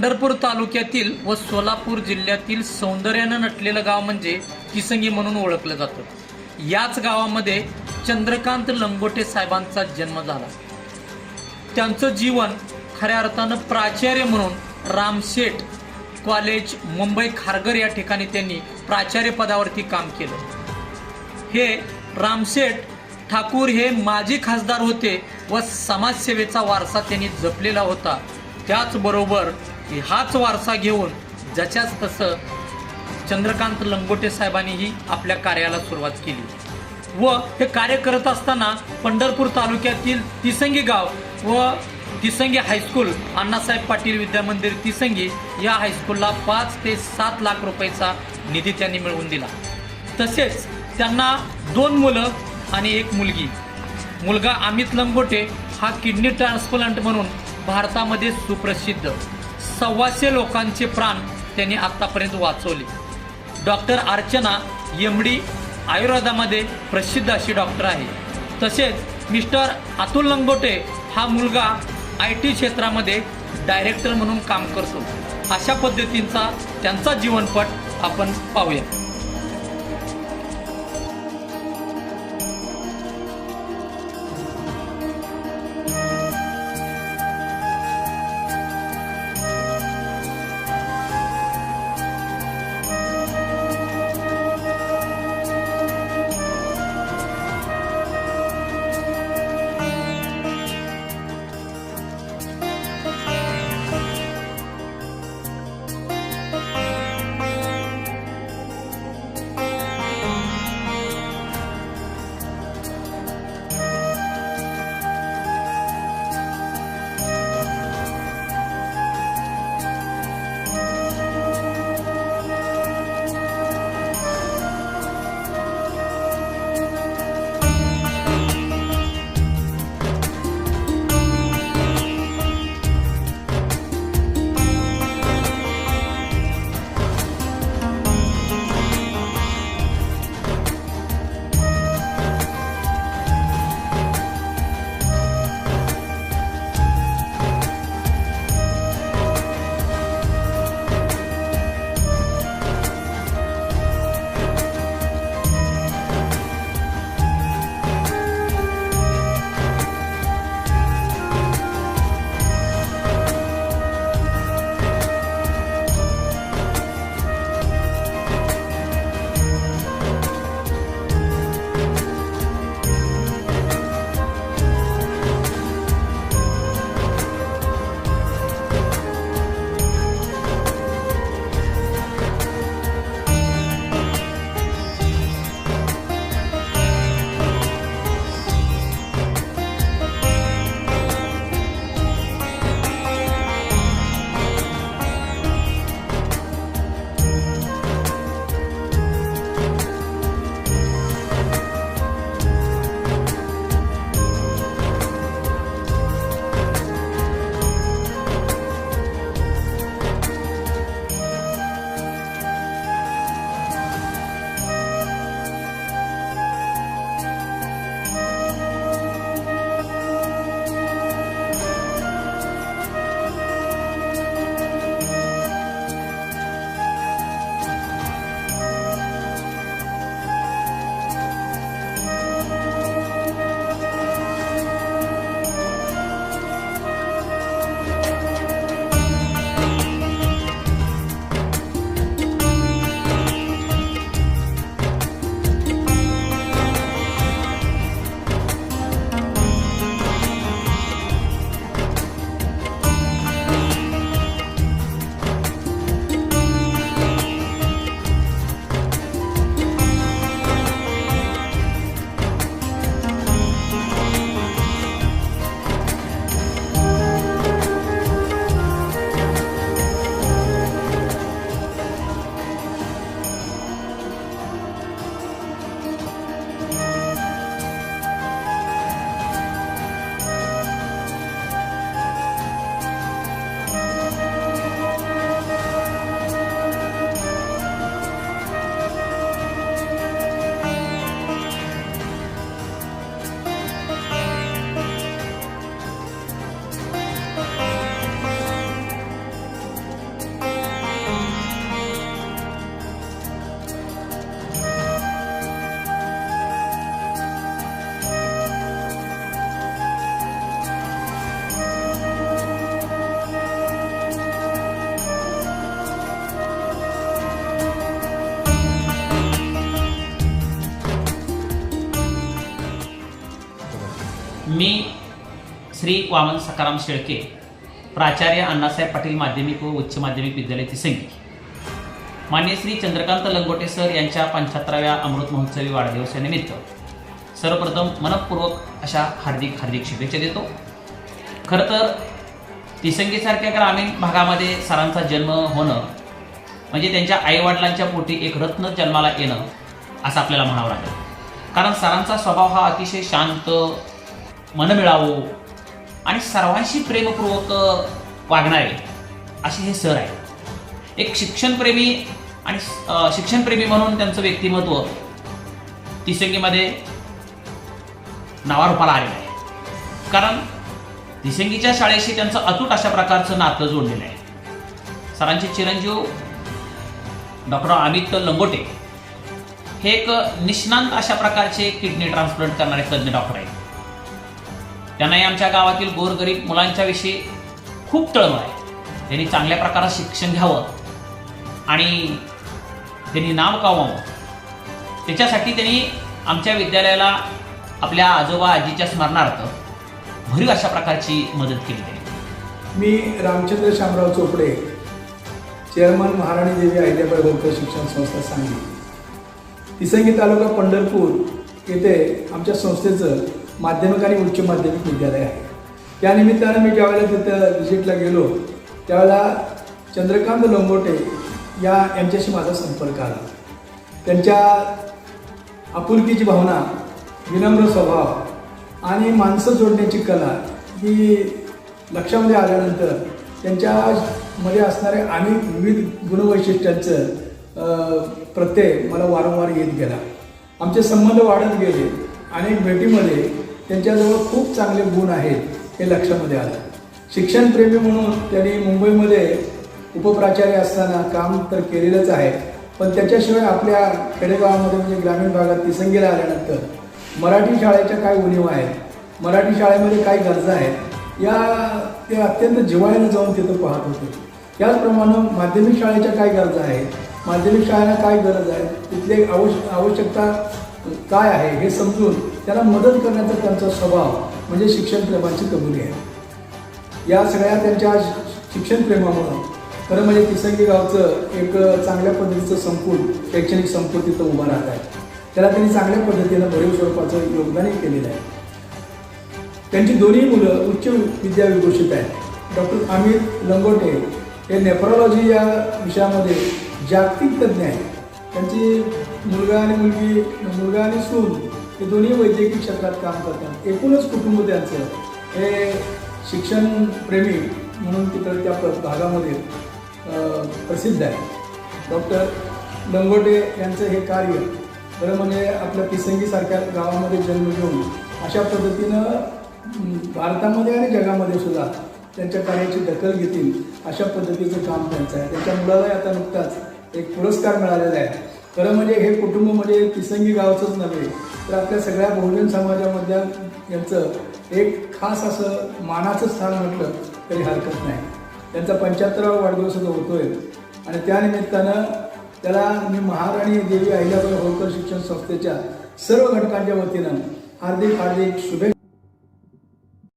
पंढरपूर तालुक्यातील व सोलापूर जिल्ह्यातील सौंदर्यानं नटलेलं गाव म्हणजे किसंगी म्हणून ओळखलं जातं. याच गावामध्ये चंद्रकांत लंगोटे साहेबांचा जन्म झाला. त्यांचं जीवन खऱ्या अर्थानं प्राचार्य म्हणून रामशेठ कॉलेज मुंबई खारघर या ठिकाणी त्यांनी प्राचार्य पदावरती काम केलं. हे रामशेठ ठाकूर हे माजी खासदार होते व समाजसेवेचा वारसा त्यांनी जपलेला होता. त्याचबरोबर हाच वारसा घेऊन ज्याच्याच तसं चंद्रकांत लंगोटे साहेबांनीही आपल्या कार्याला सुरुवात केली. व हे कार्य करत असताना पंढरपूर तालुक्यातील तिसंगी गाव व तिसंगी हायस्कूल अण्णासाहेब पाटील विद्यामंदिर तिसंगी या हायस्कूलला पाच ते सात लाख रुपयाचा निधी त्यांनी मिळवून दिला. तसेच त्यांना दोन मुलं आणि एक मुलगी. मुलगा अमित लंगोटे हा किडनी ट्रान्सप्लांट म्हणून भारतामध्ये सुप्रसिद्ध. सव्वाशे लोकांचे प्राण त्यांनी आत्तापर्यंत वाचवले. डॉक्टर अर्चना एमडी आयुर्वेदामध्ये प्रसिद्ध अशी डॉक्टर आहे. तसेच मिस्टर अतुल लंगोटे हा मुलगा आय टी क्षेत्रामध्ये डायरेक्टर म्हणून काम करतो. अशा पद्धतींचा त्यांचा जीवनपट आपण पाहूया. श्री वामन सकाराम शेळके प्राचार्य अण्णासाहेब पाटील माध्यमिक व उच्च माध्यमिक विद्यालय तिसंगी मान्य श्री चंद्रकांत लंगोटे सर यांच्या पंच्याहत्तराव्या अमृत महोत्सवी वाढदिवसानिमित्त सर्वप्रथम मनपूर्वक अशा हार्दिक हार्दिक शुभेच्छा देतो. खरं तर तिसंगीसारख्या ग्रामीण भागामध्ये सरांचा जन्म होणं म्हणजे त्यांच्या आईवडिलांच्या पोटी एक रत्न जन्माला येणं असं आपल्याला म्हणावं लागेल. कारण सरांचा स्वभाव हा अतिशय शांत मनमिळावू आणि सर्वांशी प्रेमपूर्वक वागणारे असे हे सर आहेत. एक शिक्षणप्रेमी आणि शिक्षणप्रेमी म्हणून त्यांचं व्यक्तिमत्व तिसंगीमध्ये नावारूपाला आलेलं आहे. कारण तिसंगीच्या शाळेशी त्यांचं अतूट अशा प्रकारचं नातं जोडलेलं आहे. सरांचे चिरंजीव डॉक्टर अमित लंगोटे हे एक निष्णांत अशा प्रकारचे किडनी ट्रान्सप्लांट करणारे तज्ज्ञ डॉक्टर आहेत. त्यांनाही आमच्या गावातील गोरगरीब मुलांच्या विषयी खूप तळमळ आहे. त्यांनी चांगल्या प्रकारात शिक्षण घ्यावं आणि त्यांनी नाव कमावं. त्याच्यासाठी त्यांनी आमच्या विद्यालयाला आपल्या आजोबा आजीच्या स्मरणार्थ भरीव अशा प्रकारची मदत केली आहे मी रामचंद्र शामराव चोपडे चेअरमन महाराणी देवी अहिल्याबाई होळकर शिक्षण संस्था सांगली. तिसंगी तालुका पंढरपूर येथे आमच्या संस्थेचं माध्यमिक आणि उच्च माध्यमिक विद्यालय आहे. त्या निमित्तानं मी ज्यावेळेला तिथं व्हिजिटला गेलो त्यावेळेला चंद्रकांत लोंगोटे या यांच्याशी माझा संपर्क आला. त्यांच्या आपुलकीची भावना विनम्र स्वभाव आणि माणसं जोडण्याची कला ही लक्षामध्ये आल्यानंतर त्यांच्यामध्ये असणाऱ्या अनेक विविध गुणवैशिष्ट्यांचं प्रत्यय मला वारंवार येत गेला. आमचे संबंध वाढत गेले. अनेक भेटीमध्ये त्यांच्याजवळ खूप चांगले गुण आहेत हे लक्षामध्ये आलं. शिक्षणप्रेमी म्हणून त्यांनी मुंबईमध्ये उपप्राचार्य असताना काम तर केलेलंच आहे पण त्याच्याशिवाय आपल्या खेडेगावामध्ये म्हणजे ग्रामीण भागात तिसंगीला आल्यानंतर मराठी शाळेच्या काय उणीव आहेत मराठी शाळेमध्ये काय गरजा आहेत या ते अत्यंत जिव्हाळ्यानं जाऊन तिथं पाहत होते. त्याचप्रमाणे माध्यमिक शाळेच्या काय गरजा आहेत माध्यमिक शाळेला काय गरज आहे तिथले आवश्यक आवश्यकता काय आहे हे समजून त्याला मदत करण्याचा त्यांचा स्वभाव म्हणजे शिक्षण प्रेमाची कबुली आहे. या सगळ्या त्यांच्या शिक्षण प्रेमामुळं खरं म्हणजे तिसंगी गावचं एक चांगल्या पद्धतीचं संकुल शैक्षणिक संकुल तिथं उभं राहत आहे. त्याला त्यांनी चांगल्या पद्धतीनं भरीव स्वरूपाचं योगदानही केलेलं आहे. त्यांची दोन्ही मुलं उच्च विद्या विभूषित आहेत. डॉक्टर अमित लंगोटे हे नेफ्रॉलॉजी या विषयामध्ये जागतिक तज्ज्ञ आहेत. त्यांची मुलगा आणि मुलगी मुलगा आणि सून हे दोन्ही वैद्यकीय क्षेत्रात काम करतात. एकूणच कुटुंब त्यांचं हे शिक्षणप्रेमी म्हणून तिथं त्या प्र- भागामध्ये प्रसिद्ध आहे. डॉक्टर लंगोटे यांचं हे कार्य खरं म्हणजे आपल्या पिसंगीसारख्या गावामध्ये जन्म घेऊन अशा पद्धतीनं भारतामध्ये आणि जगामध्ये सुद्धा त्यांच्या कार्याची दखल घेतील अशा पद्धतीचं काम त्यांचं आहे. त्यांच्या मुलालाही आता नुकताच एक पुरस्कार मिळालेला आहे. खरं म्हणजे हे कुटुंब म्हणजे पिसंगी गावचंच नव्हे तर आपल्या सगळ्या बहुजन समाजामधल्या यांचं एक खास असं मानाचं स्थान म्हटलं तरी हरकत नाही. त्यांचा पंच्याहत्तरावा वाढदिवस जो होतोय. आणि त्यानिमित्तानं त्याला मी महाराणी देवी अहिल्याबाई होळकर शिक्षण संस्थेच्या सर्व घटकांच्या वतीनं हार्दिक हार्दिक शुभेच्छा